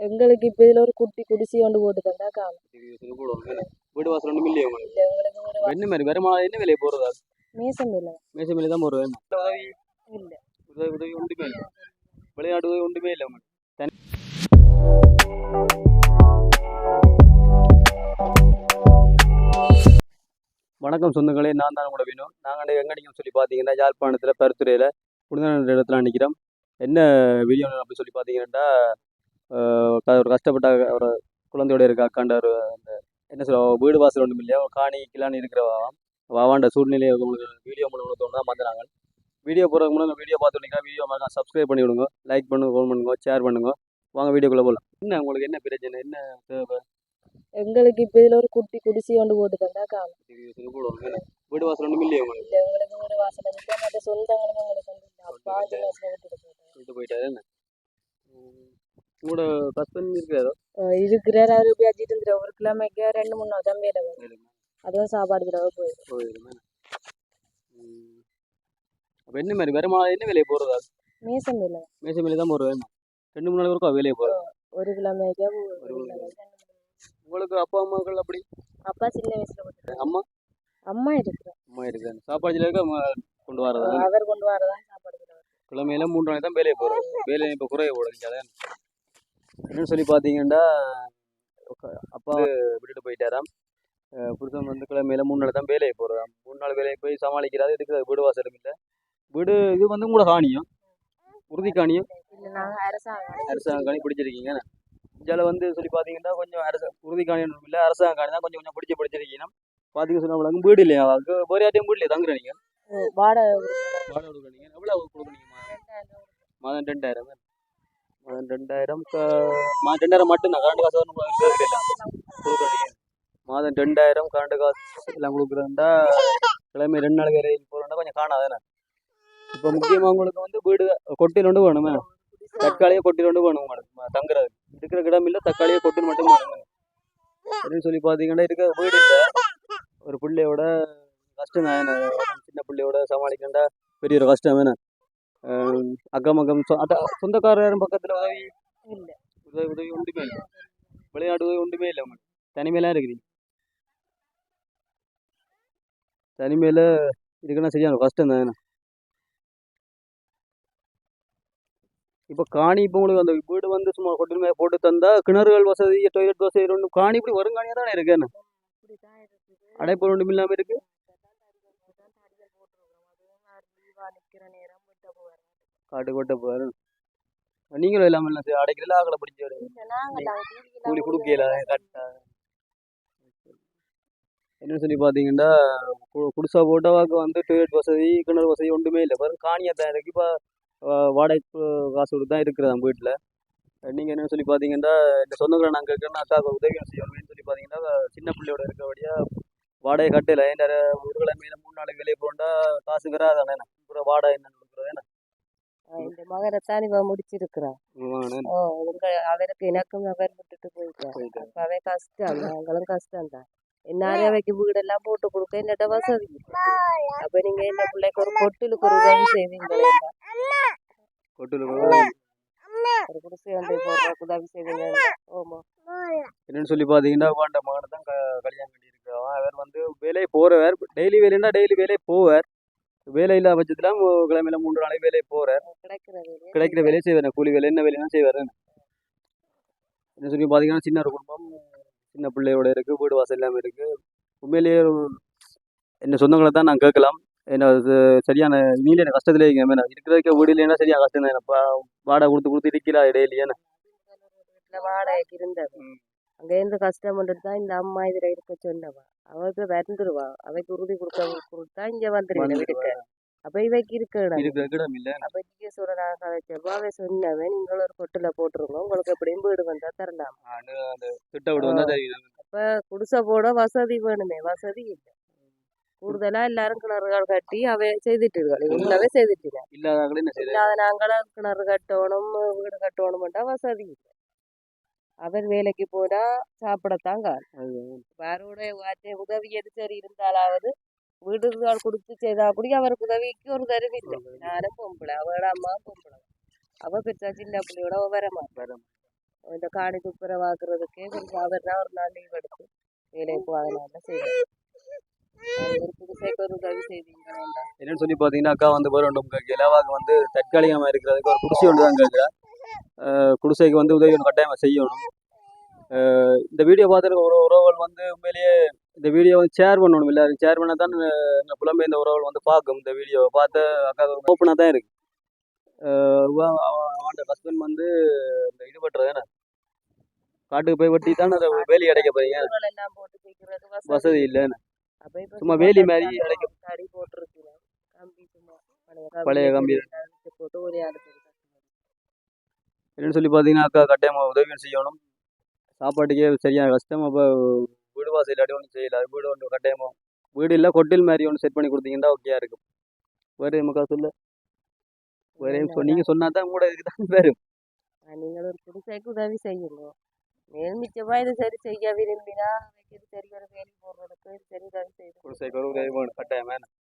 எங்களுக்கு இப்ப இதுல ஒரு குட்டி குடிசை கொண்டு போட்டு தந்தா காணும்? வீடு வாசல் ஒன்றும் இல்லையா என்ன மாதிரி வருமானம் என்ன விலையை போடுறதா? மேசம் இல்ல மேசம் விலை தான் போடுறது? உதவி இல்ல. உதவி உதவி ஒன்றுமே இல்லை. விளையாட்டு உதவி ஒன்றுமே இல்லை உங்களுக்கு. தனி வணக்கம் சொந்தங்களே நான் தான் உங்களோட வேணும் நாங்கள் எங்கே நிற்கும் சொல்லி பார்த்தீங்கன்னா யாழ்ப்பாணத்தில் பருத்துறையில் புனித இடத்துல நிற்கிறோம் என்ன வீடியோ அப்படி சொல்லி பார்த்தீங்கன்னா ஒரு கஷ்டப்பட்ட ஒரு குழந்தையோட இருக்க அக்காண்ட ஒரு அந்த என்ன சொல்ல வீடு வாசல் ஒன்றும் இல்லையா? காணி கிளான்னு இருக்கிறவாம் வாவாண்ட சூழ்நிலையை உங்களுக்கு வீடியோ மூலம் தோணுதான் வந்துடுறாங்க வீடியோ போகிறதுக்கு முன்னாடி வீடியோ பார்த்துட்டீங்கன்னா வீடியோ மறக்காம சப்ஸ்கிரைப் பண்ணி விடுங்க லைக் பண்ணுங்க ஃபோன் பண்ணுங்க ஷேர் பண்ணுங்க. வாங்க வீடியோக்குள்ளே போகலாம் என்ன உங்களுக்கு என்ன பிரச்சனை? என்ன தேவை? எங்களுக்கு இப்ப இதுல ஒரு குட்டி குடிசை கொண்டு போட்டு தந்தா காணும்? வீடு வாசல் ஒன்றும் இல்லையா உங்களுக்கு? எங்களுக்கு ஒரு வாசல் இல்ல. மற்ற சொந்தங்களும் எங்களுக்கு. அப்பா விட்டு போயிட்டாரு என்ன? உங்களோட ஹஸ்பண்ட் இருக்காரோ அஹ் இருக்கிறாரு. அவரு பேசிட்டு இருந்தாரு ஒரு கிலோமீட்டர் ரெண்டு மூணு தான் வேலை வரும் அதுவும் சாப்பாடு தடவை போயிடும். போயிடுமே? அப்போ என்ன மாதிரி வருமானம் என்ன விலையை போடுறதா மேசம் இல்ல மேசம் விலை தான் என்ன ரெண்டு மூணு நாள் வரைக்கும் விலையை போடுறது ஒரு கிலோமீட்டர் ஒரு உங்களுக்கு அப்பா அம்மாக்கள் அப்படி? அப்பா சின்ன வயசுல அம்மா? அம்மா இருக்கிறார். அம்மா இருக்காங்க சாப்பாடு இருக்க கொண்டு வரதா? அவர் கொண்டு வரதான் சாப்பாடு கிழமையில மூன்று நாளைக்கு தான் வேலையை போகிறது வேலையை இப்போ குறைய போடுறீங்க அதான் என்னன்னு சொல்லி பார்த்தீங்கன்னா அப்பா விட்டுட்டு போயிட்டாராம். புருஷன் வந்து கிழமையில மூணு நாள் தான் வேலையை போகிறதாம் மூணு நாள் வேலையை போய் சமாளிக்கிறாரு. இருக்கிற வீடு வாசலும் இல்லை. வீடு இது வந்து உங்களோட காணியம். உறுதி காணியம். அரசாங்க காணி பிடிச்சிருக்கீங்க. இதில் வந்து சொல்லி பார்த்தீங்கன்னா கொஞ்சம் அரச உறுதி காணியம் இல்லை அரசாங்க காணி தான் கொஞ்சம் கொஞ்சம் பிடிச்சி பிடிச்சிருக்கீங்க. பார்த்தீங்க சொன்னா உங்களுக்கு வீடு இல்லையா? அங்கே ஒரு யார்ட்டையும் வீடு இல்லையா? தங்குறீங்க வாடகை வாடகை கொடுக்குறீங்க. எவ்வளோ கொடுக்குறீங்க? மாதம் ரெண்டாயிரம்? ரெண்டாயிரம் மாதம் ரெண்டாயிரம் மட்டும் தான் கரண்ட் காசு கொடுக்குறீங்க மாதம் ரெண்டாயிரம் கரண்ட் காசு எல்லாம் கொடுக்குறதா கிழமை ரெண்டு நாள் வேலை போகிறோம்னா கொஞ்சம் காணாதானே இப்போ முக்கியமாக உங்களுக்கு வந்து வீடு கொட்டில் ஒன்று வேணுமே தக்காளியே கொட்டில் ஒன்று வேணும் உங்களுக்கு தங்குறது இருக்கிற இடம் இல்லை தக்காளியே கொட்டில் மட்டும் வேணும் அப்படின்னு சொல்லி பார்த்தீங்கன்னா இருக்க வீடு இல்லை ஒரு பிள்ளையோட கஷ்டம் தான் சின்ன பிள்ளையோட சமாளிக்கண்டா பெரிய ஒரு கஷ்டம் வேணும் அக்கம் அக்கம் சொ- அத சொந்தக்காரர் யாரும் பக்கத்தில் உதவி இல்ல உதவி உதவி ஒன்றுமே இல்லை விளையாட்டு உதவி ஒன்றுமே இல்லை உங்களுக்கு தனிமையிலாம் இருக்கிறீங்க தனிமையில் இருக்குன்னா சரியான கஷ்டம் தான் இப்போ காணி இப்போ உங்களுக்கு அந்த வீடு வந்து சும்மா கொட்டில் மேலே போட்டு தந்தா கிணறுகள் வசதி டாய்லெட் வசதி ஒன்று காணி இப்படி வரும் காணியாக தானே இருக்கு என்ன அடைப்பு ஒன்றும் இல்லாமல் இருக்கு காட்டு கொட்ட போவாரு நீங்களும் இல்லாமல் இல்லை அடைக்கிறதுல ஆக்களை பிடிச்சி கூலி கொடுக்கல கரெக்டா என்னன்னு சொல்லி பார்த்தீங்கன்னா குடிசா போட்டவாக்கு வந்து டாய்லெட் வசதி கிணறு வசதி ஒன்றுமே இல்லை. பாருங்க காணியாக தான் இருக்கு இப்போ வாடகை காசு கொடுத்து தான் இருக்கிறதா வீட்டில். நீங்கள் என்ன சொல்லி பார்த்தீங்கன்னா இந்த சொந்தங்களை நாங்கள் இருக்கிறோன்னா அக்காவுக்கு உதவி செய்யணும்னு சொல்லி பார்த்தீங்கன்னா சின்ன பிள்ளையோட இருக்கபடியா வாடகை கட்டல. ஏன்னா ஒரு கிழமையில மூணு நாளைக்கு வெளியே போண்டா காசு வராதானே? அப்புறம் வாடகை என்ன என்ன? ஆஹ் இந்த மகரத்தான் இவ முடிச்சிருக்கிறா ஓ உங்க அவருக்கு எனக்கும் அவர் விட்டுட்டு. அப்ப அவன் கஷ்டம் நாங்களும் கஷ்டம் தான். என்னாலே அவைக்கு வீடெல்லாம் போட்டு கொடுக்க என்னட்ட வசதி. அப்ப நீங்க இந்த பிள்ளைக்கு ஒரு கொட்டிலுக்கு ஒரு உதவி செய்வீங்களா கொட்டில் ஒரு குடிசை வந்து போடுறதுக்கு உதவி செய்வீங்க. ஓமா. என்னன்னு சொல்லி பார்த்தீங்கன்னா வாண்ட மகனை தான் கல்யாணம் கட்டியிருக்கான் அவர் வந்து வேலையை போகிறவர் டெய்லி வேலைன்னா டெய்லி வேலையை போவார். வேலை இல்லாத பட்சத்தில் கிழமையில மூன்று நாளைக்கு வேலையை போகிறார் கிடைக்கிற வேலையை செய்வார். கூலி வேலை என்ன வேலைனா செய்வார். என்ன சொல்லி பார்த்தீங்கன்னா சின்ன ஒரு குடும்பம். சின்ன பிள்ளையோட இருக்குது வீடு வாசல் இல்லாமல் இருக்குது உண்மையிலேயே என்ன சொந்தங்களை தான் நான் கேட்கலாம். என்ன சரியான நீல எனக்கு கஷ்டத்துல இருக்கேன் என்ன இருக்கிறதுக்கு வீடு இல்லைன்னா சரியா கஷ்டம் தான்? வாடகை கொடுத்து கொடுத்து இருக்கிறா வீட்டுல வாடகைக்கு இருந்தது. ம். அங்க இருந்து கஷ்டப்பட்டுட்டு தான் இந்த அம்மா இதுல இருக்க சொன்னவா. அவ இப்ப வந்துருவா அவைக்கு உறுதி கொடுக்க கொடுத்தா இங்க வந்துருவேன் வீட்டுக்கு. அப்ப இவைக்கு இருக்க இடம் இருக்கிற இடம் இல்லை. அப்ப நீங்க சொல்றாங்க கதைச்சப்ப அவன் சொன்னவன் நீங்களும் ஒரு கொட்டுல போட்டுருங்க. உங்களுக்கு எப்படியும் வீடு தரலாம்? வந்தால் தெரியும் அப்ப குடிசை போட வசதி வேணுமே? வசதி இல்லை. கூடுதலா எல்லாரும் கிணறுகள் கட்டி அவை செய்துட்டு உள்ளவே செய்துட்டு இல்லாதவங்களே என்ன செய்யுது இல்லாத நாங்களும் கிணறு கட்டணும் வீடு கட்டணும்ட்டா வசதி இல்லை. அவர் வேலைக்கு போனா சாப்பிடத்தான் காணும் வார்த்தை உதவி எது சரி இருந்தாலாவது வீடுகள் கொடுத்து செய்தா கூட அவருக்கு உதவிக்கு ஒரு தருவி இல்லை. நானும் பொம்பளை அவளோட அம்மா பொம்பளை. அவ பெற்றா சின்ன பிள்ளையோட அவ வர மாட்டா. இந்த காணி துப்புரவாக்குறதுக்கே கொஞ்சம் அவர் தான் ஒரு நாள் லீவ் எடுத்து வேலைக்கு உதவி செய்வீங்களா என்னன்னு சொல்லி பார்த்தீங்கன்னா அக்கா வந்து வரும் இலவாக்கு வந்து தற்காலிகமாக இருக்கிறதுக்கு ஒரு குடிசை ஒன்று தான் கேட்குறா. குடிசைக்கு வந்து உதவி கட்டாயமாக செய்யணும். இந்த வீடியோ பார்த்துருக்க ஒரு உறவுகள் வந்து உண்மையிலேயே இந்த வீடியோ வந்து ஷேர் பண்ணணும் இல்லை ஷேர் பண்ணால் தான் இந்த புலம்பெயர்ந்த உறவுகள் வந்து பார்க்கும். இந்த வீடியோவை பார்த்து அக்கா ஓப்பனாக தான் இருக்கு. அஹ் அவ- அவ- அவனோட ஹஸ்பண்ட் வந்து இந்த இது என்ன? காட்டுக்கு போய் வெட்டி தான் அதை வேலி அடைக்க போறீங்க? வசதி இல்லை அப்ப இப்ப சும்மா வேலி மாதிரி அடைக்க. பழைய கம்பி. போட்டு ஒரே என்னன்னு சொல்லி பார்த்தீங்கன்னா அக்கா கட்டாயமாக உதவி செய்யணும். சாப்பாட்டுக்கே சரியான கஷ்டம் அப்போ வீடு வாசல் அடி ஒன்றும் செய்யல. வீடு ஒன்று கட்டாயமாக வீடு இல்லை கொட்டில் மாதிரி ஒன்று செட் பண்ணி கொடுத்தீங்கன்னா ஓகேயா இருக்கும். வேறு மக்கா சொல்ல? வேறு நீங்கள் சொன்னா தான் கூட இதுக்கு தான் வரும் நீங்கள் ஒரு குடிசைக்கு உதவி செய்யுங்க. மேல் மிச்சமா இது சரி செய்ய விரும்பினா இது சரி ஒரு வேலி போடுறதுக்கு சரி உதவி செய்து குடிசைக்கு ஒரு உதவி கட்டாயமாக